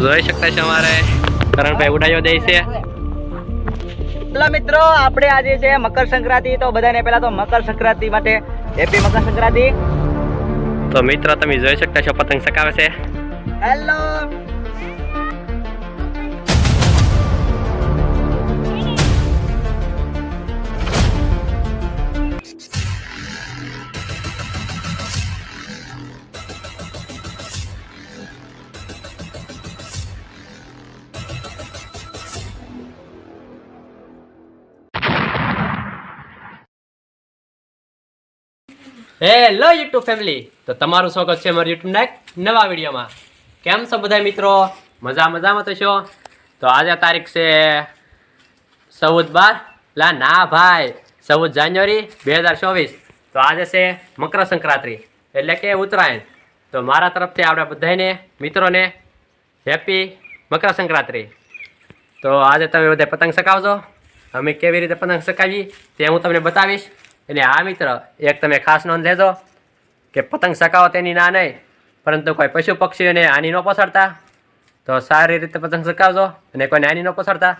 જોઈ શકતા છે અમારે. કરણભાઈ ઉડાયો દે છે. હેલો મિત્રો આપણે આજે છે મકર સંક્રાંતિ તો બધાને પહેલા તો મકર સંક્રાંતિ માટે હેપી મકર સંક્રાંતિ. તો મિત્રો તમે જોઈ શકતા છો પતંગ સકાવે છે. હેલો હેલો યુટ્યુબ ફેમિલી તો તમારું સ્વાગત છે મારા યુટ્યુબ ના એક નવા વિડીયોમાં. કેમ છો બધા મિત્રો? મજા મજામાં તો છો? તો આજે તારીખ છે ચૌદ બાર. લા ના ભાઈ, ચૌદ જાન્યુઆરી બે હજાર ચોવીસ. તો આજે છે મકર સંક્રાંતિ, એટલે કે ઉત્તરાયણ. તો મારા તરફથી આપણે બધાને મિત્રોને, હેપી મકર સંક્રાંતિ. તો આજે તમે બધા પતંગ ચકાવજો અમે કેવી રીતે પતંગ ચકાવીએ તે હું તમને બતાવીશ. અને આ મિત્ર, એક તમે ખાસ નોંધ લેજો કે પતંગ ચકાવો તેની ના નહીં, પરંતુ કોઈ પશુ પક્ષીઓને આની ન પહોંચાડતા. તો સારી રીતે પતંગ ચકાવજો અને કોઈને આની ન પહોંચાડતા.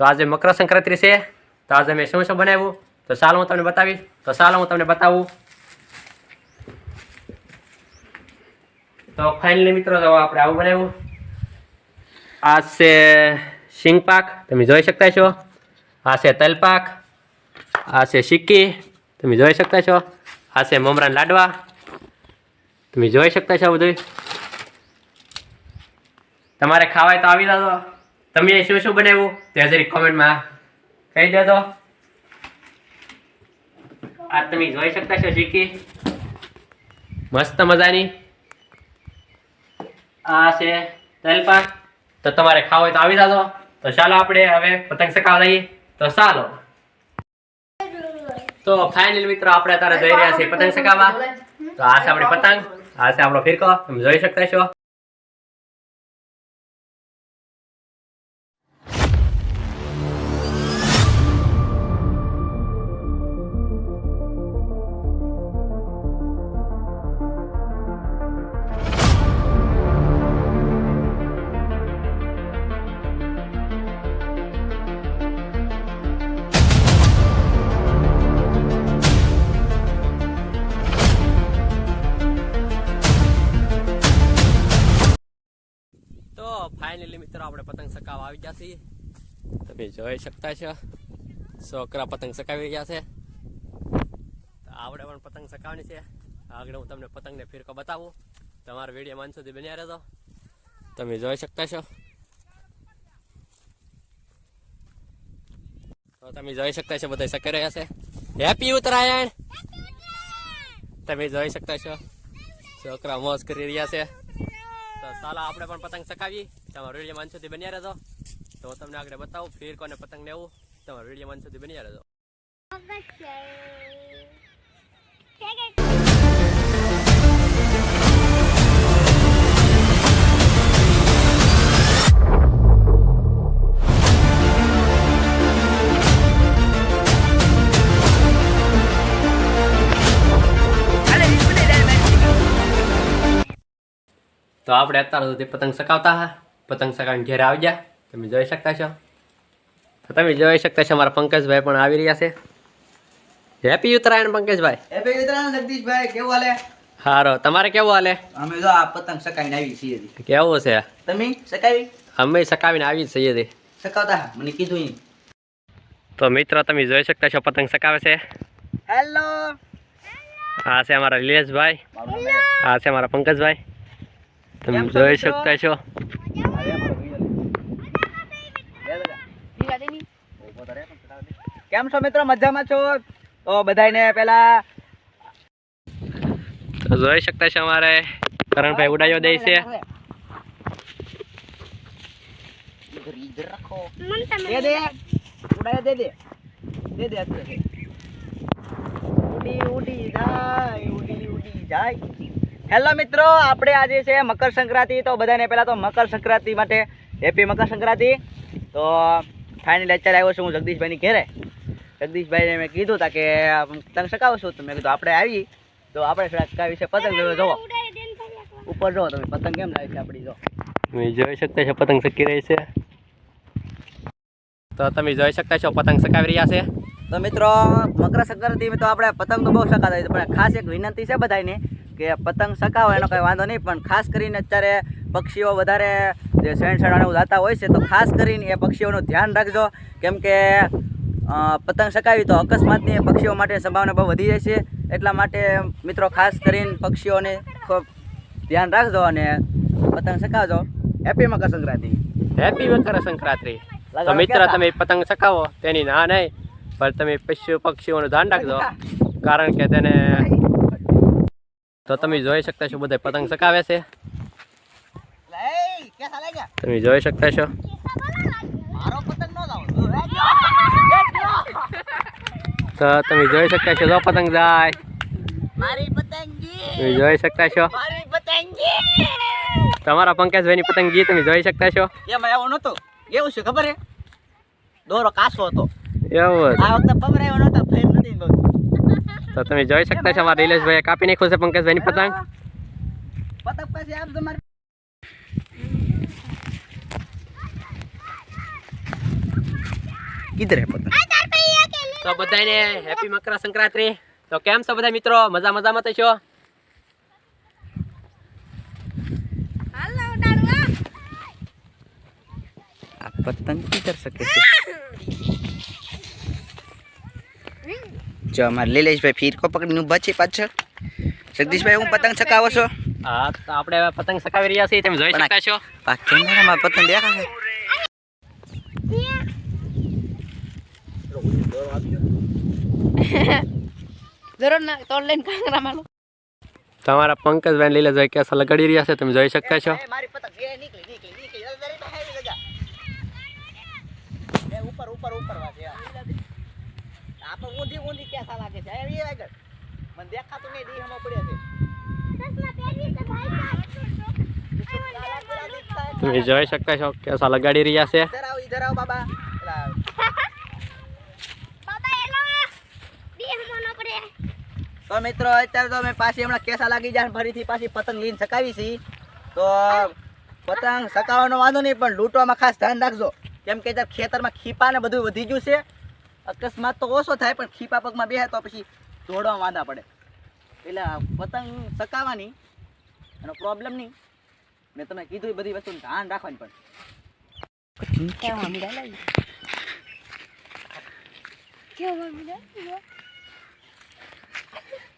તો આજે મકર સંક્રાંતિ છે, તો આજે મેં શું શું બનાવ્યું? તો ચાલો હું તમને બતાવીશ. તો ચાલો હું તમને બતાવું. તો ફાઇનલી મિત્રો, જો આપણે આવું બનાવ્યું. આ છે શીંગ પાક તમે જોઈ શકતા છો આ છે તલપાક. આ છે સિક્કી તમે જોઈ શકતા છો? આ છે મમરાન લાડવા. તમે જોઈ શકતા છો બધું તમારે ખાવાય તો આવી દો તમે શું શું બનાવ્યું? તે જરી કોમેન્ટમાં કહી દેજો. આ તમે જોઈ શકતા છો સિક્કી મસ્ત મજાની. આ છે તલપા તો તમારે ખાવ હોય તો આવી જાજો. તો ચાલો આપણે હવે પતંગ ચકાવવા લઈએ તો ચાલો. તો ફાઇનલ મિત્રો આપણે અત્યારે જઈ રહ્યા છીએ પતંગ ચકાવવા તો આ છે આપણી પતંગ. આ છે આપણો ફિરકો. તમે જોઈ શકતા છો પતંગ ચકાવવા આવી ગયા છીએ. તમે જોઈ શકતા છો, છોકરા પતંગ ચકાવી રહ્યા છે. આપણે પણ પતંગ સકાવવાની છે. આગળ હું તમને પતંગને ફિરકો બતાવું. તમારા વીડિયો માન સુધી બન્યા રહેજો. તમે જોઈ શકતા છો. તો તમે જોઈ શકતા છો, બધા સકી રહ્યા છે. હેપી ઉત્તરાયણ! તમે જોઈ શકતા છો. છોકરા મોજ કરી રહ્યા છે. તો ચાલો આપણે પણ પતંગ ચકાવીએ તમારો વીડિયો માન સુધી બન્યા રહેજો. તો તમને આગળ બતાવું, ફીર કોને પતંગ લેવું, તમારો વીડિયો માન સુધી બન્યા રહેજો. તો આપણે અત્યાર સુધી પતંગ સકાવતા હા. પતંગ ચકાવીને ઘેર આવજા. તમે જોઈ શકતા છો. તો તમે જોઈ શકતા છો અમારા પંકજભાઈ પણ આવી રહ્યા છે. હેપી ઉત્તરાયણ પંકજભાઈ. હેપી ઉત્તરાયણ જગદીશભાઈ કેવું હાલે? હારો. તમારે કેવું હાલે? અમે જો આ પતંગ સકાઈને આવી છીએ કેવું છે? તમે સકાવી? અમે સકાવીને આવી છીએ. સકાવતા? મને કીધું. તો મિત્રો તમે જોઈ શકતા છો પતંગ સકાવે છે? હેલો આ છે અમારા લીલેશભાઈ. આ છે અમારા પંકજભાઈ. તમે જોઈ શકતા છો. કેમ છો મિત્રો? મજામાં છો? તો બધાને પેલા જોઈ શકતા છે અમારે. કરણભાઈ ઉડાયો દે છે. દે દે. ઉડાય દે દે. દે દે ઉડી ઉડી જાય ઉડી ઉડી જાય. હેલો મિત્રો આપણે આજે છે મકર સંક્રાંતિ. તો બધાને પેલા તો મકર સંક્રાંતિ માટે હેપી મકર સંક્રાંતિ. તો ફાઇનલ અત્યારે આવ્યો છું હું જગદીશભાઈની ઘેરે. જગદીશભાઈને મેં કીધું તા કે પતંગ સકાવશું તો મેં કીધું આપણે આવી. તો આપણે સકા વિશે પતંગ જોવો ઉપર જોવો તમે પતંગ કેમ લાવી છે આપણી જો તમે જોઈ શકતા છો પતંગ ચકી રહી છે. તો તમે જોઈ શકતા છો પતંગ ચકાવી રહ્યા છે. તો મિત્રો મકર સંક્રાંતિ તો આપણે પતંગ તો બહુ સકાતા હોય પણ ખાસ એક વિનંતી છે બધાને કે પતંગ સકાવો એનો કંઈ વાંધો નહીં પણ ખાસ કરીને અત્યારે પક્ષીઓ વધારે જે શેણ શેણાને એવું હોય છે તો ખાસ કરીને એ પક્ષીઓનું ધ્યાન રાખજો. કેમ કે પતંગ ચકાવી તો અકસ્માતની પક્ષીઓ માટે સંભાવના બહુ વધી જાય છે. એટલા માટે મિત્રો ખાસ કરીને પક્ષીઓને ખૂબ ધ્યાન રાખજો અને પતંગ ચકાવજો હેપી મકર સંક્રાંતિ. હેપી મકર સંક્રાંતિ. તો મિત્ર તમે પતંગ ચકાવો તેની ના નહીં પણ તમે પશુ પક્ષીઓનું ધ્યાન રાખજો. કારણ કે તેને તો તમે જોઈ શકતા છો બધા પતંગ ચકાવે છે? તમે જોઈ શકતા છો મારો પતંગ નો લાવો. તો તમે જોઈ શકતા છો જો પતંગ જાય. મારી પતંગી. તમે જોઈ શકતા છો. મારી પતંગી. તમારા પંકજભાઈની પતંગી તમે જોઈ શકતા છો? એમાં એવું નતો એવું છે ખબર હે દોરો કાસો હતો. એવું આ વખતે પકડાયો ફેર નથી તો તમે જોઈ શકતા છો અમારા નિલેશભાઈએ કાપી નાખ્યું છે પંકજભાઈની પતંગ. પતંગ પછી આપજો મારે કિધર હે પતંગ. તો બધાને હેપી મકર સંક્રાંતિ. તો કેમ છો બધા મિત્રો? મજા મજામાં તો છો? આ પતંગ કિધર શકે છે. જો અમારે લીલેશભાઈ ફીરકો પકડીને ઊભા છે પાછળ. જગદીશભાઈ હું પતંગ ચકાવો છો? હા તો આપણે હવે પતંગ ચકાવી રહ્યા છીએ. તમે જોઈ શકતા છો? આ કેમેરામાં પતંગ દેખાશે. તમારા પંકજભાઈ જોઈ કેસા લગાડી રહ્યા છે તમે જોઈ શકતા છો? મારી પતંગ એ નીકળી નીકળી નીકળી. જલ્દી જલ્દી બહાર લઈ જા. એ ઉપર ઉપર ઉપર આપણે ઊંધી ઊંધી કેસા લાગે છે. એ આગળ. મને દેખાતું નહીં દી હમો પડ્યા છે. તમે જોઈ શકતા છો કેસા લગાડી રહ્યા છે? ઇધર આવો ઇધર આવો બાબા પેલા તો મિત્રો, અત્યારે તો અમે પાછી હમણાં કેસા લાગી જાય ફરીથી પાછી પતંગ લઈને સકાવી છીએ. તો પતંગ સકાવવાનો વાંધો નહીં, પણ લૂંટવામાં ખાસ ધ્યાન રાખજો. કેમ કે અત્યારે ખેતરમાં ખીપા ને બધું વધી ગયું છે. અકસ્માત તો ઓછો થાય, પણ ખીપા પગમાં બેસે તો પછી દોડવા વાંધા પડે. એટલે પતંગ સકાવવાની એનો પ્રોબ્લેમ નહીં. મેં તમે કીધું એ બધી વસ્તુનું ધ્યાન રાખવાની પણ. કેવા મીડા કેવા મીડા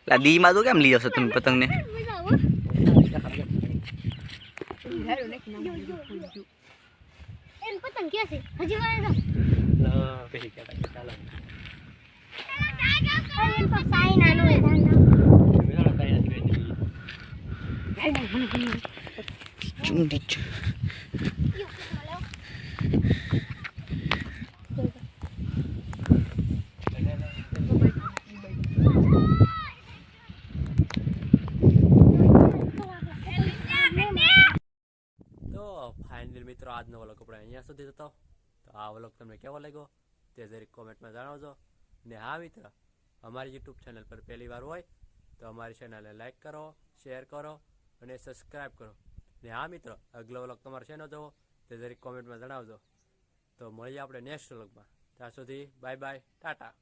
લા દીમાં તો કેમ લઈ જશો તમે પતંગને પતંગ ક્યાં છે હજી વાળે પછી કહેતા કે ચાલો. એમ ફાઇનલી મિત્રો આજનો વ્લોગ આપણે અહીંયા સુધી હતો તો આ વલોક તમને કેવો લાગ્યો? તે જરીક કોમેન્ટમાં જણાવજો. ને હા, મિત્ર, અમારી યુટ્યુબ ચેનલ પર પહેલી વાર હોય, તો અમારી ચેનલને લાઇક કરો શેર કરો અને સબસ્ક્રાઈબ કરો. ને હા, મિત્ર, અગલો વ્લોગ તમારે શેનો જવો, તે જરીક કોમેન્ટમાં જણાવજો. તો મળીએ આપણે નેક્સ્ટ વલોગમાં ત્યાં સુધી બાય બાય ટાટા.